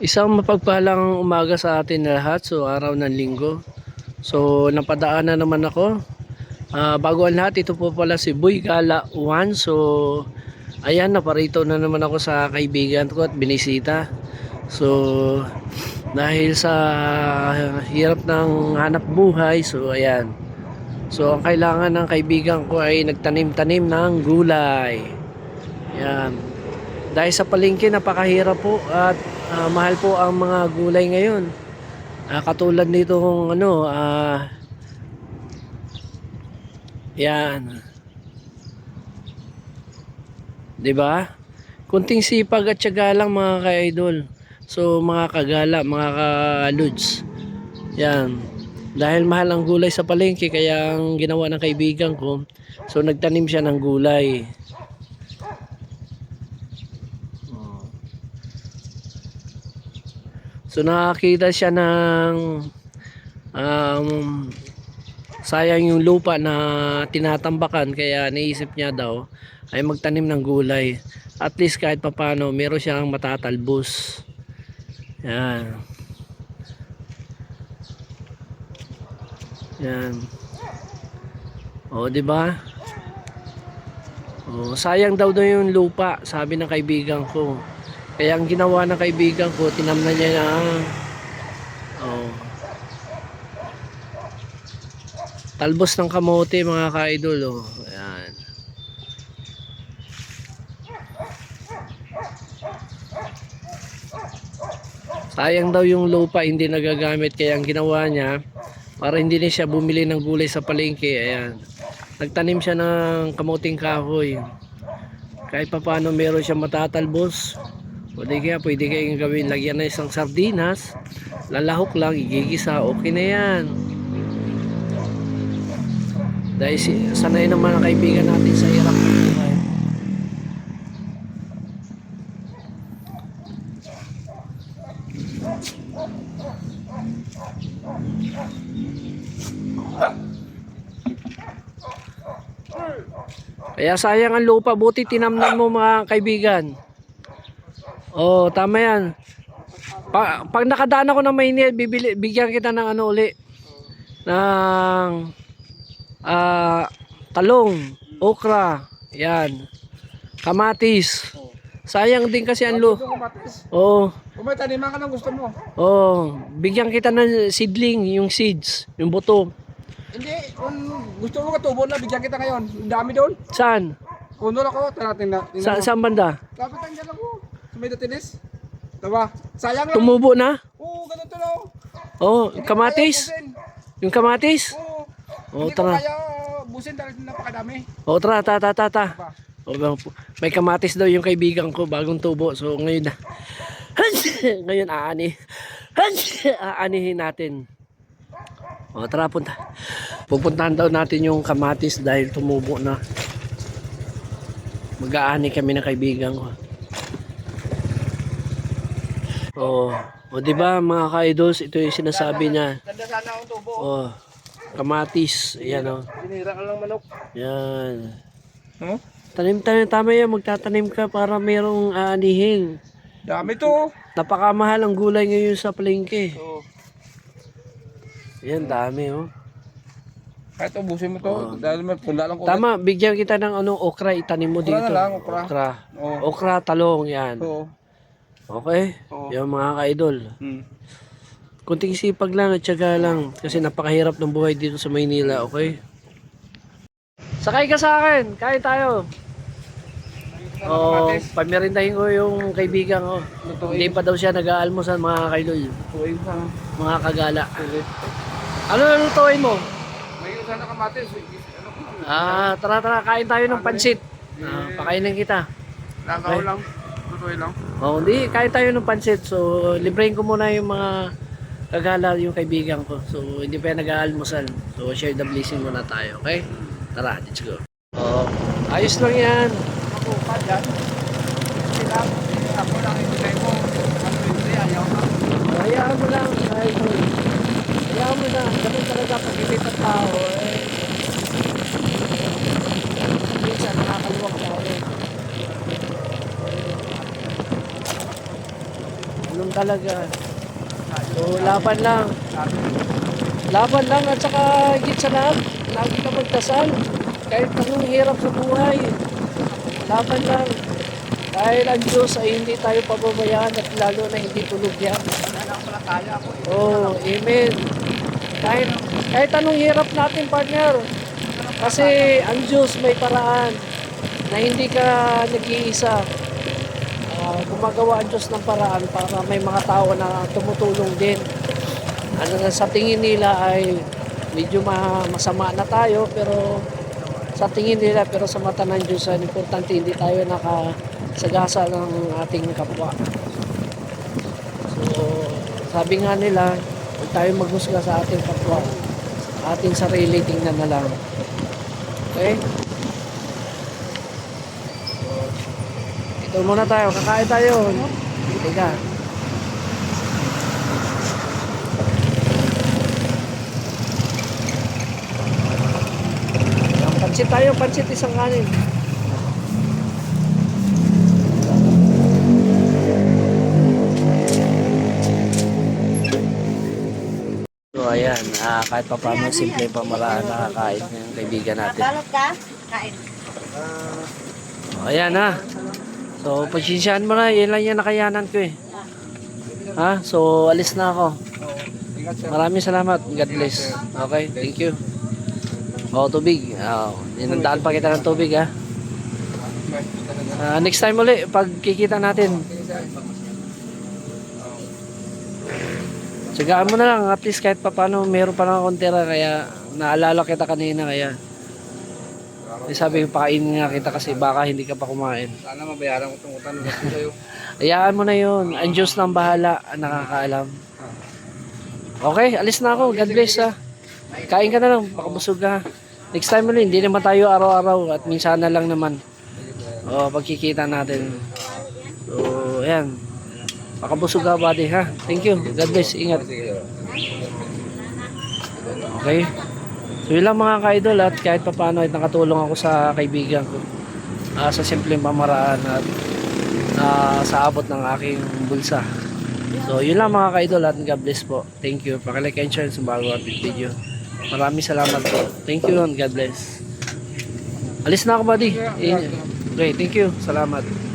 Isang mapagpalang umaga sa atin lahat, so araw ng linggo. So napadaan na naman ako. Ah, bago ang lahat, ito po pala si Boy Gala 1. So ayan, naparito na naman ako sa kaibigan ko at binisita. So dahil sa hirap ng hanap buhay, so ayan. So ang kailangan ng kaibigan ko ay nagtanim-tanim ng gulay. Yan. Dahil sa palengke napakahirap po at ah, mahal po ang mga gulay ngayon. Ah, katulad nito kung ano, ah yan. 'Di ba? Kunting sipag at tiyaga lang mga ka-idol. So mga kagala, mga ka-lods. Yan. Dahil mahal ang gulay sa palengke kaya ang ginawa ng kaibigan ko, so nagtanim siya ng gulay. So nakakita siya ng um, sayang yung lupa na tinatambakan kaya naisip niya daw ay magtanim ng gulay. At least kahit papano meron siyang matatalbos. Yan. Yan. O, di ba? O, sayang daw daw yung lupa, sabi ng kaibigan ko. Kaya ang ginawa ng kaibigan ko, tinamnan niya na oh, talbos ng kamote mga ka-idol. Oh. Ayan. Sayang daw yung lupa hindi nagagamit kaya ang ginawa niya para hindi na siya bumili ng gulay sa palengke. Ayan. Nagtanim siya ng kamuting kahoy. Kahit pa paano meron siya matatalbos. Di kaya pwede kayong gawin lagyan na isang sardinas. Lalahok lang, igigisa. Okay na yan. Dahil sanay naman ang kaibigan natin sa hirap ng buhay. Kaya sayang ang lupa, buti tinamnan mo mga kaibigan. Oh, tama yan. Pa, pag nakadaan ako ng Maynila, bibili, bigyan kita ng ano uli. Ng ah, talong, okra, yan. Kamatis. Sayang din kasi ang ko matis. Oh, Kung may taniman ka ng gusto mo. oh, bigyan kita ng seedling, yung seeds, yung buto. Hindi, kung gusto mo katubo na, bigyan kita ngayon. Ang dami doon. Saan? Kung doon ako, tanatin na. Sa, saan banda? Kapitan dyan ako. May datinis. Diba? Sayang lang. Tumubo na? Oo, ganito no. Oh, Hindi ko kamatis? Yung kamatis? Oo. Oh, Hindi ko tara. kaya busin dahil napakadami. Oh, tara, ta, ta, ta. Diba? O, ba- may kamatis daw yung kaibigan ko, bagong tubo. So, ngayon na. ngayon, aani. Aanihin natin. O, tara, punta. Pupuntahan daw natin yung kamatis dahil tumubo na. Mag-aani kami ng kaibigan ko. O, o di ba mga ka-idols, ito yung sinasabi niya. Ganda sana ang tubo. O, kamatis. Ayan o. Sinira ka lang manok. Yan. No? Tanim-tanim, tama yan. Magtatanim ka para merong aanihin. Dami to. Napakamahal ang gulay ngayon sa palengke. Oo. Yan, dami oh. Kahit ubusin mo to. Dahil may pula lang ko. Tama, bigyan kita ng ano, okra, itanim mo Okra dito. na lang, okra. Okra. Oo. Okra, talong, yan. Oo. Okay? Oo. Yung mga ka-idol. Hmm. Kunting sipag lang at syaga lang. Kasi napakahirap ng buhay dito sa Maynila, okay? Sakay ka sa akin, kain tayo. Oh, pamirindahin ko yung kaibigan ko. Hindi pa daw siya nag-aalmusan mga kaidol, Tuwing sa. mga kagala. Ano lutuin mo? May sana kamatis. Ano ko? Ah, tara tara, kain tayo ng pansit. Ah, pakainin kita. Lagaw lang. Tutuloy lang. Oh, hindi, kain tayo ng pansit. So, librehin ko muna yung mga kagala yung kaibigan ko. So, hindi pa yan nag-aalmusal. So, share the blessing muna tayo, okay? Tara, let's go. Oh, ayos lang yan. Ako pa dyan. Sila, ako lang ibigay mo. Ano hindi, ayaw ka. Hayaan mo lang, mo. Hayaan mo na. Ganun talaga pag ilipat tao, eh. Minsan, nakakaluwag tayo. Anong talaga. So, laban lang. Laban lang at saka higit sa lahat, lagi ka magdasal. Kahit anong hirap sa buhay. Laban lang. Dahil ang Diyos ay hindi tayo pababayaan at lalo na hindi tulog yan. Oh, amen. Kahit, kahit anong hirap natin, partner. Kasi ang Diyos may paraan na hindi ka nag-iisa. Ah, gumagawa ang Diyos ng paraan para may mga tao na tumutulong din. Ano na sa tingin nila ay medyo ma- masama na tayo pero sa tingin nila pero sa mata ng Diyos ay importante hindi tayo nakasagasa ng ating kapwa. So, sabi nga nila, huwag tayo maghusga sa ating kapwa. Ating sarili, tingnan na lang. Okay? Ito muna tayo, kakain tayo. Teka. Ang Pansit tayo, pansit isang kanin. So ayan, ah, kahit pa paano simple pamaraan nakakain ng kaibigan natin. Balot ka? Kain. Ayan ha. So, pagsisyahan mo na. Yan lang yung nakayanan ko eh. Ha? So, alis na ako. Maraming salamat. God bless. Okay, thank you. O, tubig. Oh, inandaan pa kita ng tubig ha. Ah, next time uli, pag kikita natin. Tsagaan mo na lang. At least kahit pa paano, meron pa lang akong tira. Kaya, naalala kita kanina. Kaya, eh, sabi pakainin nga kita kasi baka hindi ka pa kumain. Sana mabayaran ko itong utang ko sa'yo. Hayaan mo na yun. Ang Diyos nang bahala. Ang nakakaalam. Okay, alis na ako. God bless ha. Kain ka na lang. Pakabusog ka. Next time ulit, hindi naman tayo araw-araw at minsan na lang naman. O, pagkikita natin. So, ayan. Pakabusog ka, buddy, ha? Thank you. God bless. Ingat. Okay? So, yun lang mga ka-idol at kahit pa paano ay nakatulong ako sa kaibigan ko. Ah, sa simpleng pamaraan at ah, sa abot ng aking bulsa. So, yun lang mga ka-idol at God bless po. Thank you. Pakilike and share sa bago ating video. Maraming salamat po. Thank you and God bless. Alis na ako, buddy. Eh, Okay, thank you. Salamat.